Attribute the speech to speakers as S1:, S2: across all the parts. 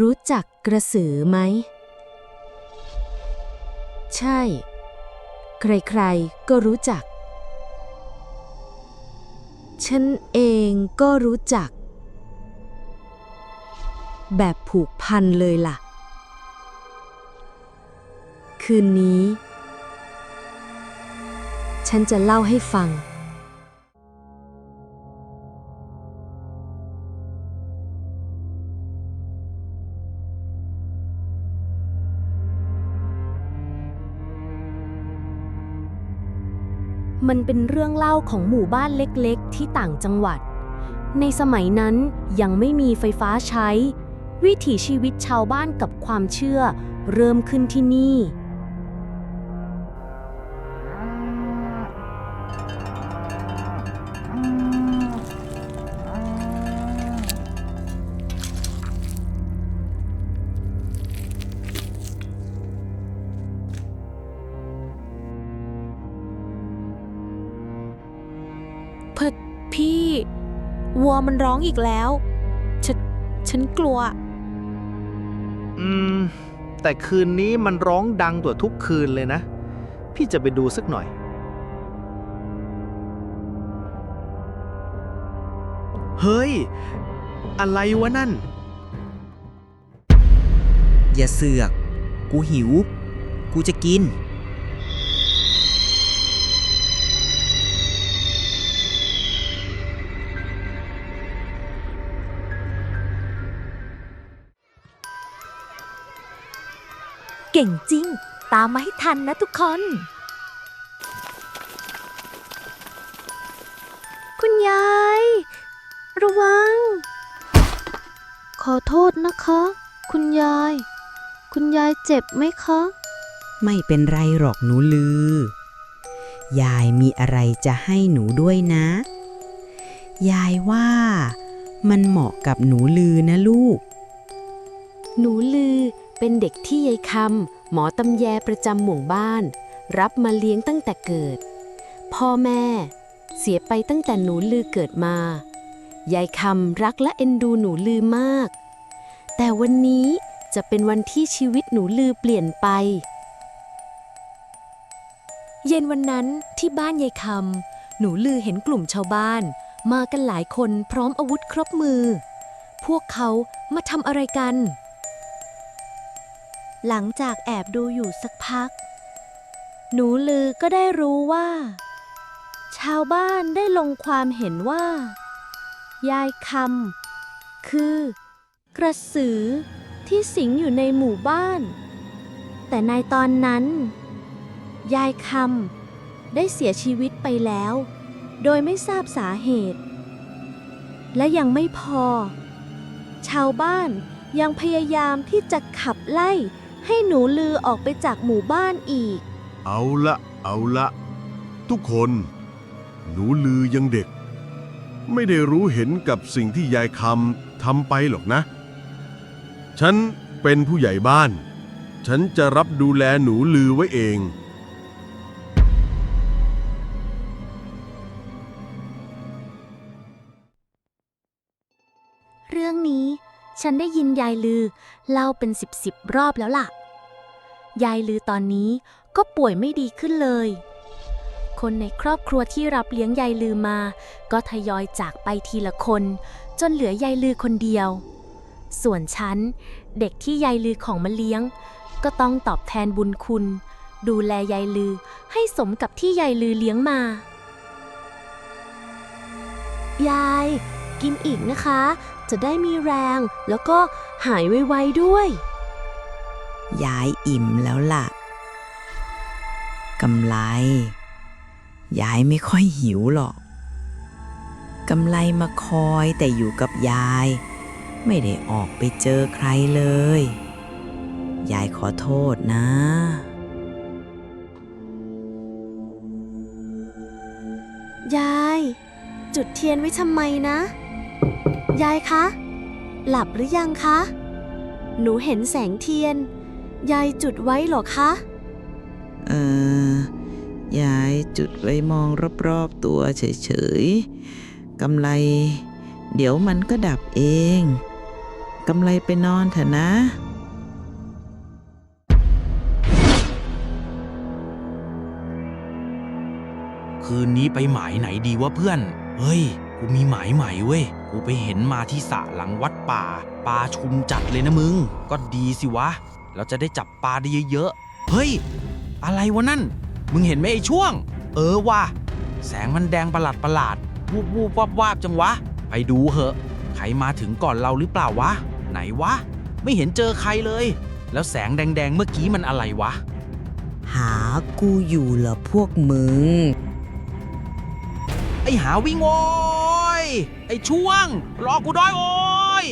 S1: รู้จักกระสือไหม ใช่ ใครๆ ก็รู้จัก ฉันเองก็รู้จัก แบบผูกพันเลยล่ะ คืนนี้ ฉันจะเล่าให้ฟัง มันเป็นเรื่องเล่าของหมู่บ้านเล็กๆ ที่ต่างจังหวัด ในสมัยนั้นยังไม่มีไฟฟ้าใช้ วิถีชีวิตชาวบ้านกับความเชื่อ เริ่มขึ้นที่นี่
S2: พพี่ วัวมันร้องอีกแล้ว ฉันฉันกลัว
S3: อืม แต่คืนนี้มันร้องดังกว่าทุกคืนเลยนะ พี่จะไปดูสักหน่อย เฮ้ย อะไรวะนั่น
S4: อย่าเสือก กูหิว กูจะกิน
S2: ก่งจริง ตามมาให้ทันนะทุกคน
S1: คุณยาย ระวัง ขอโทษนะคะ คุณยาย คุณยายเจ็บไหมคะ
S4: ไม่เป็นไรหรอกหนูลือ ยายมีอะไรจะให้หนูด้วยนะ ยายว่ามันเหมาะกับหนูลือนะลูก
S1: หนูลือ เป็นเด็กที่ยายคำหมอตำแยประจำหมู่บ้าน รับมาเลี้ยงตั้งแต่เกิด พ่อแม่ เสียไปตั้งแต่หนูลือเกิดมา ยายคำรักและเอ็นดูหนูลือมาก แต่วันนี้จะเป็นวันที่ชีวิตหนูลือเปลี่ยนไป
S2: เย็นวันนั้นที่บ้านยายคำหนูลือเห็นกลุ่มชาวบ้าน มากันหลายคนพร้อมอาวุธครบมือ พวกเขามาทำอะไรกัน
S1: หลังจากแอบดูอยู่สักพัก หนูลือก็ได้รู้ว่า ชาวบ้านได้ลงความเห็นว่า ยายคำคือกระสือที่สิงอยู่ในหมู่บ้าน แต่ในตอนนั้น ยายคำได้เสียชีวิตไปแล้ว โดยไม่ทราบสาเหตุ และยังไม่พอ ชาวบ้านยังพยายามที่จะขับไล่ ให้หนูลือออกไปจากหมู่บ้านอีก
S5: เอาละเอาละ ทุกคน หนูลือยังเด็ก ไม่ได้รู้เห็นกับสิ่งที่ยายคำทำไปหรอกนะ ฉันเป็นผู้ใหญ่บ้าน ฉันจะรับดูแลหนูลือไว้เอง
S1: ฉันได้ยินยายลือ เล่าเป็นสิบสิบรอบแล้วล่ะ ยายลือตอนนี้ก็ป่วยไม่ดีขึ้นเลย คนในครอบครัวที่รับเลี้ยงยายลือมา ก็ทยอยจากไปทีละคน จนเหลือยายลือคนเดียว ส่วนฉัน เด็กที่ยายลือของมาเลี้ยง ก็ต้องตอบแทนบุญคุณ ดูแลยายลือให้สมกับที่ยายลือเลี้ยงมา ยาย กินอีกนะคะ จะได้มีแรง แล้วก็หายไวๆด้วย
S4: ยายอิ่มแล้วล่ะกำไร ยายไม่ค่อยหิวหรอกกำไรมาคอยแต่อยู่กับยาย ไม่ได้ออกไปเจอใครเลย ยายขอโทษนะ
S1: ยาย จุดเทียนไว้ทำไมนะ ยายคะ หลับหรือยังคะ หนูเห็นแสงเทียน ยายจุดไว้เหรอคะ
S4: เออยายจุดไว้มองรอบๆตัวเฉยๆกำไร เดี๋ยวมันก็ดับเองกำไรไปนอนเถอะนะ
S6: คืนนี้ไปหมายไหนดีวะเพื่อน เฮ้ย กูมีหมายใหม่เว้ย กูไปเห็นมาที่สระหลังวัดป่าปลาชุมจัดเลยนะมึง ก็ดีสิวะ เราจะได้จับปลาได้เยอะๆ เฮ้ย อะไรวะนั่น มึงเห็นไหมไอ้ช่วง เออว่ะแสงมันแดงประหลาดประหลาดวูบวูบวับวาบจังวะ ไปดูเหอะ ใครมาถึงก่อนเราหรือเปล่าวะ ไหนวะ ไม่เห็นเจอใครเลย แล้วแสงแดงๆเมื่อกี้มันอะไรวะ
S4: หากูอยู่เหรอพวกมึง
S6: ไอ้หาวิ่งโว้ย ไอ้ช่วง รอกูด้วยโว้ย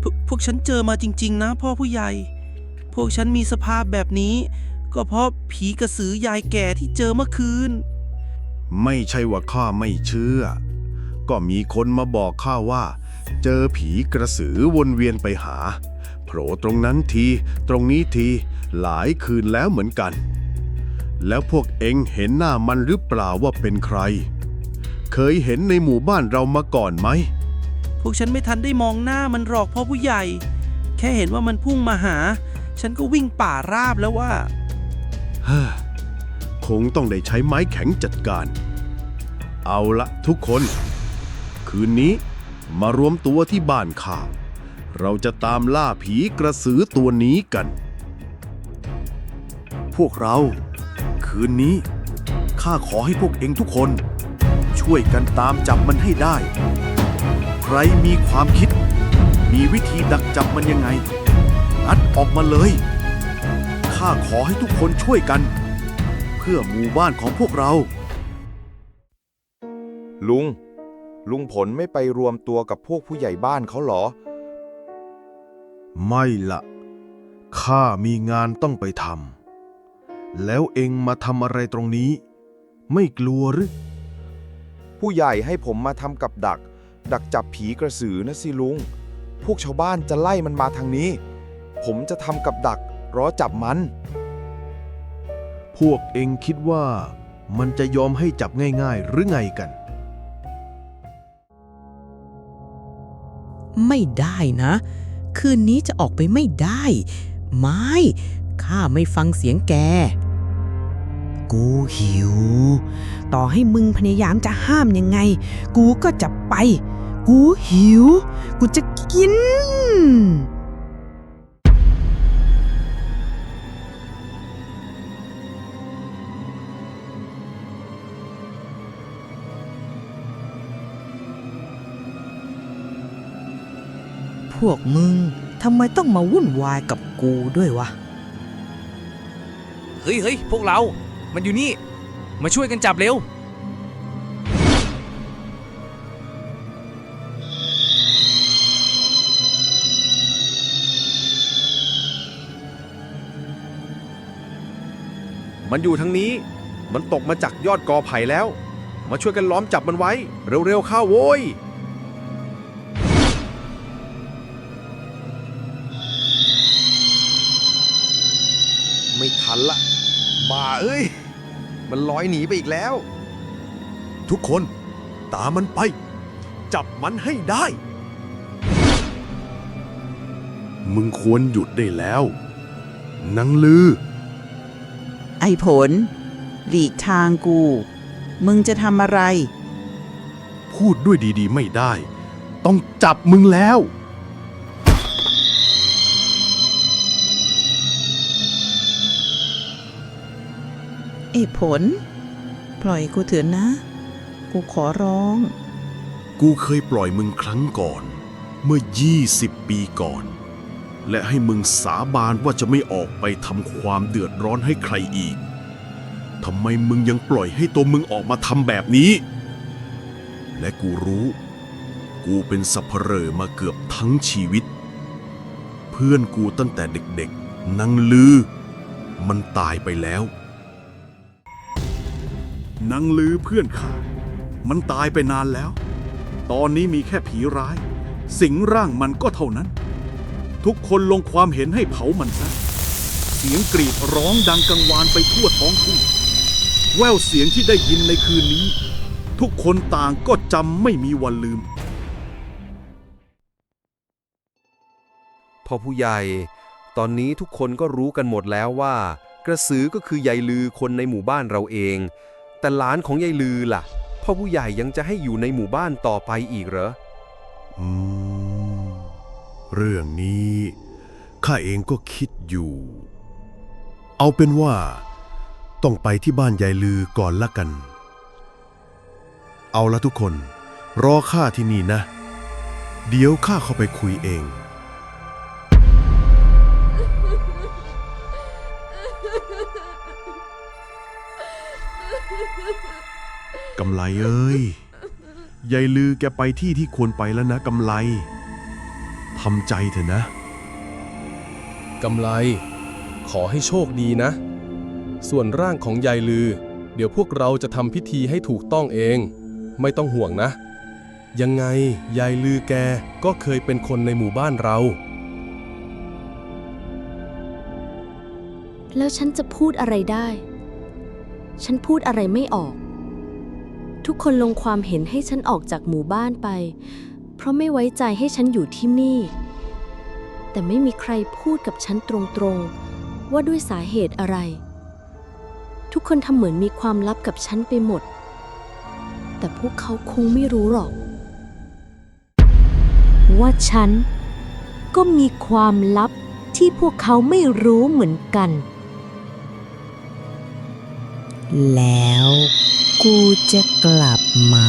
S7: พวพวกฉันเจอมาจริง ๆ นะ พ่อผู้ใหญ่ พวกฉันมีสภาพแบบนี้ ก็เพราะผีกระสือยายแก่ที่เจอเมื่อคืน
S5: ไม่ใช่ว่าข้าไม่เชื่อ ก็มีคนมาบอกข้าว่า เจอผีกระสือวนเวียนไปหาโผ ล่ตรงนั้นที ตรงนี้ที หลายคืนแล้วเหมือนกัน แล้วพวกเอ็งเห็นหน้ามันหรือเปล่าว่าเป็นใคร เคยเห็นในหมู่บ้านเรามาก่อนไหม
S7: พวกฉันไม่ทันได้มองหน้ามันหรอกพ่อผู้ใหญ่ แค่เห็นว่ามันพุ่งมาหา ฉันก็วิ่งป่าราบแล้วว่า
S5: เฮ้อคงต้องได้ใช้ไม้แข็งจัดการ เอาละทุกคน คืนนี้มารวมตัวที่บ้านข้า เราจะตามล่าผีกระสือตัวนี้กัน พวกเรา คืนนี้ ข้าขอให้พวกเองทุกคน ช่วยกันตามจับมันให้ได้ ใครมีความคิด มีวิธีดักจับมันยังไงนัดออกมาเลย ข้าขอให้ทุกคนช่วยกัน เพื่อหมู่บ้านของพวกเรา
S8: ลุง ลุงผลไม่ไปรวมตัวกับพวกผู้ใหญ่บ้านเขาเหรอ
S5: ไม่ละข้ามีงานต้องไปทำแล้วเองมาทำอะไรตรงนี้ ไม่กลัวหรือ
S8: ผู้ใหญ่ให้ผมมาทำกับดัก ดักจับผีกระสือนะสิลุง พวกชาวบ้านจะไล่มันมาทางนี้ ผมจะทำกับดักรอจับมัน
S5: พวกเองคิดว่ามันจะยอมให้จับง่ายๆ หรือไงกัน
S9: ไม่ได้นะ คืนนี้จะออกไปไม่ได้ ไม่ข้าไม่ฟังเสียงแก
S4: กูหิว ต่อให้มึงพยายามจะห้ามยังไง กูก็จะไป กูหิว กูจะกิน
S9: พวกมึงทำไมต้องมาวุ่นวายกับกูด้วยวะ
S6: เฮ้ยเฮ้ยพวกเรา มันอยู่นี่ มาช่วยกันจับเร็ว
S3: มันอยู่ทางนี้ มันตกมาจากยอดกอไผ่แล้ว มาช่วยกันล้อมจับมันไว้ เร็วๆเข้าโว้ย
S8: ไม่ทันละบ้าเอ้ย มันลอยหนีไปอีกแล้ว
S5: ทุกคนตามมันไป จับมันให้ได้ มึงควรหยุดได้แล้วนางลือ
S4: ไอ้ผล หลีกทางกู มึงจะทำอะไร
S5: พูดด้วยดีๆไม่ได้ ต้องจับมึงแล้ว
S4: ไอ้ผล ปล่อยกูเถอะนะ กูขอร้อง
S5: กูเคยปล่อยมึงครั้งก่อน เมื่อ 20 ปีก่อน และให้มึงสาบานว่าจะไม่ออกไปทำความเดือดร้อนให้ใครอีกทำไมมึงยังปล่อยให้ตัวมึงออกมาทำแบบนี้ และกูรู้ กูเป็นสัพเพเหร่อมาเกือบทั้งชีวิต เพื่อนกูตั้งแต่เด็กๆนางลือ มันตายไปแล้ว นางลือเพื่อนข้ามันตายไปนานแล้ว ตอนนี้มีแค่ผีร้าย สิงร่างมันก็เท่านั้น ทุกคนลงความเห็นให้เผามันซะ เสี
S10: ยงกรีดร้องดังกังวานไปทั่วท้องทุ่ง แววเสียงที่ได้ยินในคืนนี้ ทุกคนต่างก็จำไม่มีวันลืม
S11: พ่อผู้ใหญ่ ตอนนี้ทุกคนก็รู้กันหมดแล้วว่า กระสือก็คือยายลือคนในหมู่บ้านเราเอง แต่หลานของยายลือล่ะ พ่อผู้ใหญ่ยังจะให้อยู่ในหมู่บ้านต่อไปอีกเหรอ
S5: อืม เรื่องนี้ข้าเองก็คิดอยู่ เอาเป็นว่า ต้องไปที่บ้านยายลือก่อนละกัน เอาละทุกคน รอข้าที่นี่นะ เดี๋ยวข้าเข้าไปคุยเอง กำไลเอ้ยยายลือแกไปที่ที่ควรไปแล้วนะกำไลทำใจเถอะนะ
S12: กำไร ขอให้โชคดีนะ ส่วนร่างของยายลือ เดี๋ยวพวกเราจะทำพิธีให้ถูกต้องเอง ไม่ต้องห่วงนะ ยังไงยายลือแกก็เคยเป็นคนในหมู่บ้านเรา
S1: แล้วฉันจะพูดอะไรได้ ฉันพูดอะไรไม่ออก ทุกคนลงความเห็นให้ฉันออกจากหมู่บ้านไป เพราะไม่ไว้ใจให้ฉันอยู่ที่นี่ แต่ไม่มีใครพูดกับฉันตรงๆ ว่าด้วยสาเหตุอะไร ทุกคนทำเหมือนมีความลับกับฉันไปหมด แต่พวกเขาคงไม่รู้หรอก ว่าฉันก็มีความลับที่พวกเขาไม่รู้เหมือนกัน
S4: แล้ว กูจะกลับมา